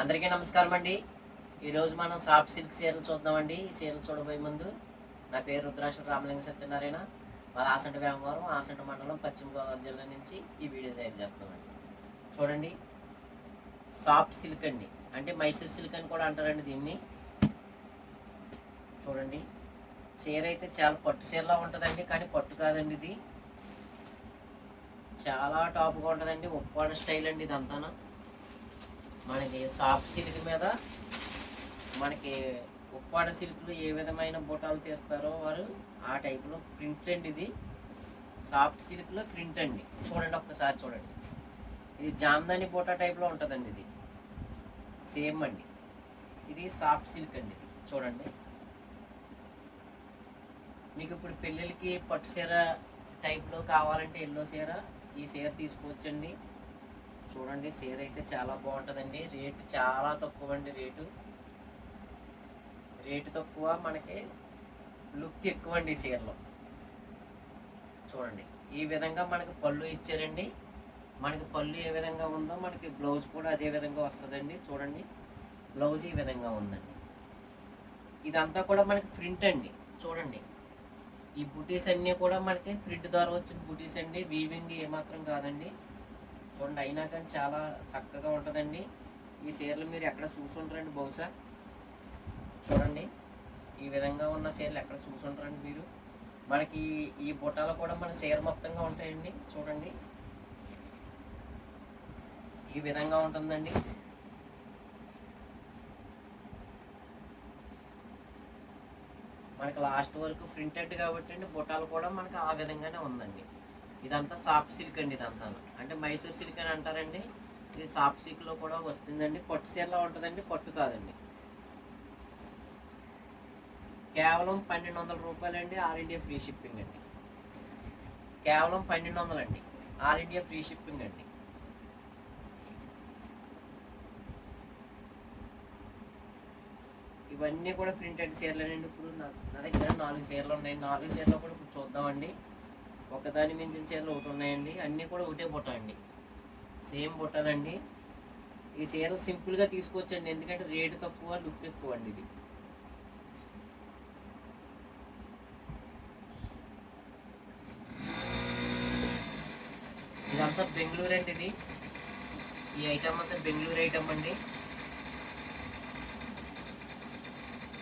అందరికీ నమస్కారం అండి. ఈరోజు మనం సాఫ్ట్ సిల్క్ చీరలు చూద్దామండి. ఈ చీరలు చూడబోయే ముందు నా పేరు రుద్రాక్ష రామలింగ సత్యనారాయణ. మా ఆసంట వేమవరం ఆసంట మండలం పశ్చిమ గోదావరి జిల్లా నుంచి ఈ వీడియో తయారు చేస్తామండి చూడండి. సాఫ్ట్ సిల్క్ అండి. అంటే మైసూర్ సిల్క్ అని కూడా అంటారండి దీన్ని. చూడండి. చీర అయితే చాలా పట్టు చీరలా ఉంటుందండి కానీ పట్టు కాదండి ఇది. చాలా టాప్గా ఉంటుందండి. ఉప్పాడ స్టైల్ అండి ఇదంతానా. మనకి సాఫ్ట్ సిల్క్ మీద మనకి ఉప్పాడ సిల్క్లు ఏ విధమైన బుటాలు తీస్తారో వారు ఆ టైప్లో ప్రింట్ అండి ఇది. సాఫ్ట్ సిల్క్లో ప్రింట్ అండి. చూడండి ఒక్కసారి చూడండి. ఇది జామ్దాని బూటా టైప్లో ఉంటుందండి ఇది. సేమ్ అండి. ఇది సాఫ్ట్ సిల్క్ అండి ఇది. చూడండి. మీకు ఇప్పుడు పెళ్ళిళ్ళకి పట్టు చీర టైప్లో కావాలంటే ఎల్లో చీర ఈ చీర తీసుకోవచ్చండి. చూడండి చీర అయితే చాలా బాగుంటుందండి. రేటు చాలా తక్కువ అండి రేటు. రేటు తక్కువ మనకి లుక్ ఎక్కువ అండి ఈ చీరలో. చూడండి ఈ విధంగా మనకి పళ్ళు ఇచ్చారండి. మనకి పళ్ళు ఏ విధంగా ఉందో మనకి బ్లౌజ్ కూడా అదే విధంగా వస్తుందండి. చూడండి బ్లౌజ్ ఈ విధంగా ఉందండి. ఇదంతా కూడా మనకి ప్రింట్ అండి. చూడండి ఈ బుటీస్ అన్నీ కూడా మనకి ప్రింట్ ద్వారా వచ్చిన బుటీస్ అండి. వీవింగ్ ఏమాత్రం కాదండి. చూడండి అయినా కానీ చాలా చక్కగా ఉంటుందండి. ఈ చీరలు మీరు ఎక్కడ చూసుంటారండి బహుశా? చూడండి. ఈ విధంగా ఉన్న చీరలు ఎక్కడ చూసుంటారండి మీరు? మనకి ఈ బుట్టాలు కూడా మన చీర మొత్తంగా ఉంటాయండి. చూడండి. ఈ విధంగా ఉంటుందండి. మనకి లాస్ట్ వరకు ప్రింటెడ్ కాబట్టి అండి బుట్టాలు కూడా మనకి ఆ విధంగానే ఉందండి. ఇదంతా సాఫ్ట్ సిల్క్ అండి ఇదంతా. అంటే మైసూర్ సిల్క్ అని అంటారండి. ఇది సాఫ్ట్ సిల్క్లో కూడా వస్తుందండి. పట్టు చీరలో ఉంటుందండి పట్టు కాదండి. కేవలం పన్నెండు వందల రూపాయలండి ఆల్ ఇండియా ఫ్రీ షిప్పింగ్ అండి. కేవలం పన్నెండు వందలండి ఆల్ ఇండియా ఫ్రీ షిప్పింగ్ అండి. ఇవన్నీ కూడా ప్రింటెడ్ చీరలేనండి. ఇప్పుడు నా దగ్గర నాలుగు చీరలు ఉన్నాయి. నాలుగు చీరలు కూడా ఇప్పుడు చూద్దామండి. ఒకదాని మించిన చీరలు ఒకటి ఉన్నాయండి. అన్నీ కూడా ఒకటే బుట్ట అండి. సేమ్ బుట్టనండి ఈ చీరలు సింపుల్గా తీసుకోవచ్చండి. ఎందుకంటే రేటు తక్కువ లుక్ ఎక్కువ అండి ఇది. ఇదంతా బెంగళూరు అండి ఇది. ఈ ఐటమ్ అంతా బెంగళూరు ఐటమ్ అండి.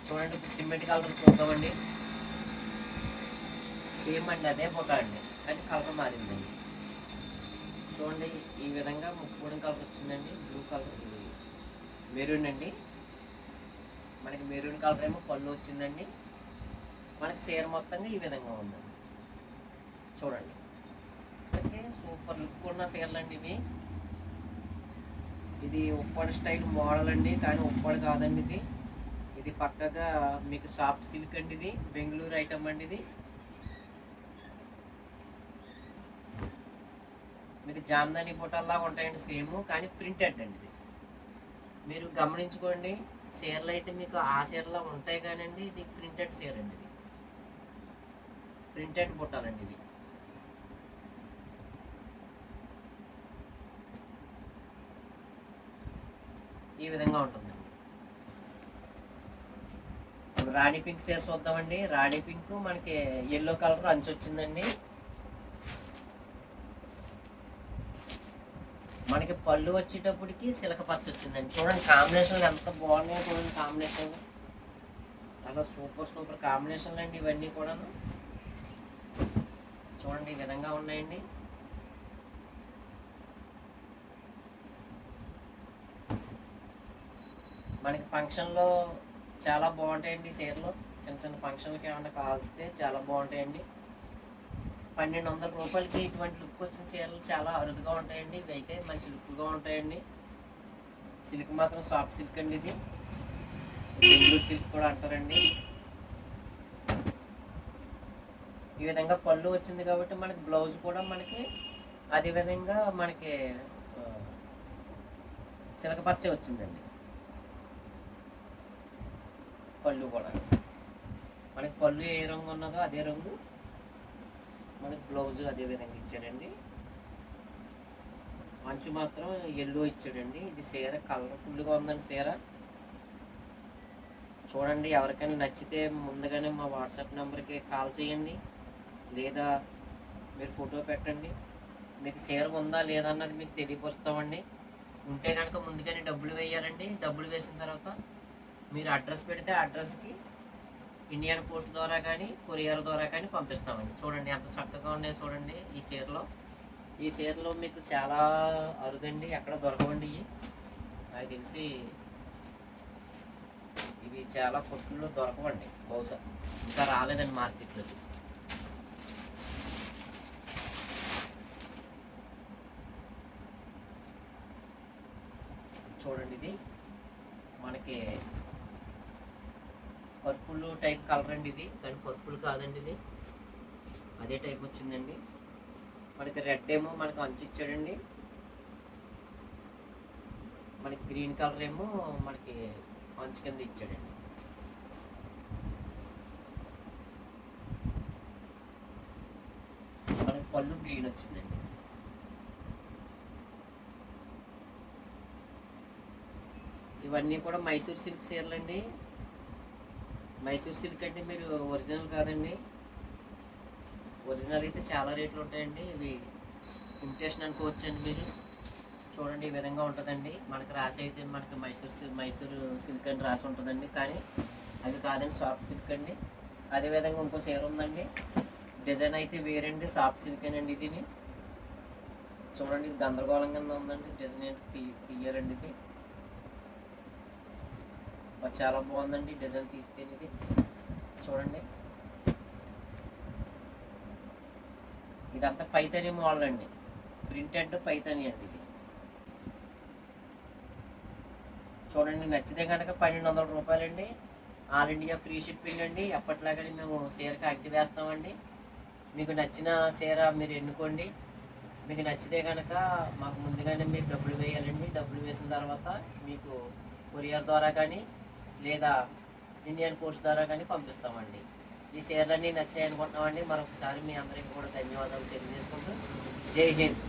చూడండి ఇప్పుడు సిమెంట్ కలర్ చూద్దామండి. సేమ్ అండి అదే పొగ అండి. కానీ కలర్ మారిందండి చూడండి ఈ విధంగా ముక్కుడు కలర్ వచ్చిందండి బ్లూ కలర్ మెరూన్ అండి. మనకి మెరూన్ కలర్ ఏమో పళ్ళు వచ్చిందండి. మనకి చీర మొత్తంగా ఈ విధంగా ఉందండి. చూడండి. అయితే సూపర్ లుక్ ఉన్న చీరలు అండి ఇవి. ఇది ఉప్పాడు స్టైల్ మోడల్ అండి కానీ ఉప్పాడు కాదండి ఇది. ఇది పక్కగా మీకు సాఫ్ట్ సిల్క్ అండి ఇది బెంగళూరు ఐటమ్ అండి ఇది. మీకు జామ్దాని బుట్టల్లా ఉంటాయండి సేమ్. కానీ ప్రింటెడ్ అండి ఇది. మీరు గమనించుకోండి చీరలు అయితే మీకు ఆ చీరలో ఉంటాయి కానండి ఇది ప్రింటెడ్ చీర అండి ఇది. ప్రింటెడ్ బుట్టాలండి ఇది ఈ విధంగా ఉంటుందండి. రాణి పింక్ చీర చూద్దామండి. రాణి పింక్ మనకి ఎల్లో కలర్ అంచు వచ్చిందండి మనకి పళ్ళు వచ్చేటప్పటికి సిలక పచ్చ వచ్చిందండి. చూడండి కాంబినేషన్లు ఎంత బాగున్నాయో చూడండి కాంబినేషన్ చాలా సూపర్ సూపర్ కాంబినేషన్లు అండి ఇవన్నీ కూడాను. చూడండి ఈ విధంగా ఉన్నాయండి. మనకి ఫంక్షన్లో చాలా బాగుంటాయండి చీరలు. చిన్న చిన్న ఫంక్షన్లకి ఏమైనా కాల్స్తే చాలా బాగుంటాయండి. పన్నెండు వందల రూపాయలకి ఇటువంటి లుక్ వచ్చిన చీరలు చాలా అరుదుగా ఉంటాయండి. ఇవి అయితే మంచి లుక్గా ఉంటాయండి. సిల్క్ మాత్రం సాఫ్ట్ సిల్క్ అండి ఇది. బెంగళూరు సిల్క్ కూడా అంటారండి. ఈ విధంగా పళ్ళు వచ్చింది కాబట్టి మనకి బ్లౌజ్ కూడా మనకి అదే విధంగా మనకి ఆ, సిలక పచ్చ వచ్చిందండి. పళ్ళు కూడా. మనకి పళ్ళు ఏ రంగు ఉన్నదో అదే రంగు మనకి బ్లౌజ్ అదే విధంగా ఇచ్చారండి మంచు మాత్రం ఎల్లో ఇచ్చాడండి. ఇది సీర కలర్ఫుల్గా ఉందండి సీర చూడండి ఎవరికైనా నచ్చితే ముందుగానే మా వాట్సాప్ నెంబర్కి కాల్ చేయండి. లేదా మీరు ఫోటో పెట్టండి. మీకు సీర ఉందా లేదా అన్నది మీకు తెలియపరుస్తామండి. ఉంటే కనుక ముందుగానే డబ్బులు వేయాలండి. డబ్బులు వేసిన తర్వాత మీరు అడ్రస్ పెడితే అడ్రస్కి ఇండియన్ పోస్ట్ ద్వారా కానీ కొరియర్ ద్వారా కానీ పంపిస్తామండి. చూడండి ఎంత చక్కగా ఉన్నాయి చూడండి ఈ చీరలో. ఈ చీరలో మీకు చాలా అరుదండి ఎక్కడ దొరకవండి ఇవి. నాకు తెలిసి ఇవి చాలా కొట్టుల్లో దొరకవండి బహుశా ఇంకా రాలేదండి మార్కెట్లో. చూడండి ఇది. మనకి పర్పుల్ టైప్ కలర్ అండి ఇది కానీ పర్పుల్ కాదండి ఇది. అదే టైప్ వచ్చిందండి. మనకి రెడ్ ఏమో మనకు అంచు ఇచ్చాడండి. మనకి గ్రీన్ కలర్ ఏమో మనకి అంచు కింద ఇచ్చాడండి. మనకి పళ్ళు గ్రీన్ వచ్చిందండి. ఇవన్నీ కూడా మైసూర్ సిల్క్ చీరలు అండి మైసూర్ సిల్క్ అంటే మీరు ఒరిజినల్ కాదండి. ఒరిజినల్ అయితే చాలా రేట్లు ఉంటాయండి. ఇవి ఇమిటేషన్ అనుకోవచ్చండి మీరు. చూడండి ఈ విధంగా ఉంటుందండి. మనకు రాసి అయితే మనకి మైసూర్ సిల్క్ మైసూర్ సిల్క్ అని రాసి ఉంటుందండి. కానీ అవి కాదండి సాఫ్ట్ సిల్క్ అండి. అదేవిధంగా ఇంకో చీర ఉందండి. డిజైన్ అయితే వేరండి. సాఫ్ట్ సిల్క్ అండి ఇది చూడండి గందరగోళంగా గందరగోళం కింద ఉందండి. డిజైన్ ఏంటి? తీ- తీయరండి ఇది. చాలా బాగుందండి డిజైన్ తీస్తే ఇది. చూడండి. ఇదంతా పైతని మోడల్ అండి. ప్రింటెడ్ పైతని అండి ఇది. చూడండి నచ్చితే కనుక పన్నెండు వందల రూపాయలండి. ఆల్ ఇండియా ఫ్రీ షిప్పింగ్ అండి. ఎప్పటిలాగానే మేము చీరకి అంకి వేస్తామండి. మీకు నచ్చిన చీర మీరు ఎన్నుకోండి. మీకు నచ్చితే కనుక మాకు ముందుగానే మీరు డబ్బులు వేయాలండి. డబ్బులు వేసిన తర్వాత మీకు కొరియర్ ద్వారా కానీ లేదా ఇండియన్ పోస్ట్ ద్వారా కానీ పంపిస్తామండి. ఈ చీరలన్నీ నచ్చాయనుకుంటున్నామండి. మరొకసారి మీ అందరికీ కూడా ధన్యవాదాలు తెలియజేసుకుంటూ జై హింద్.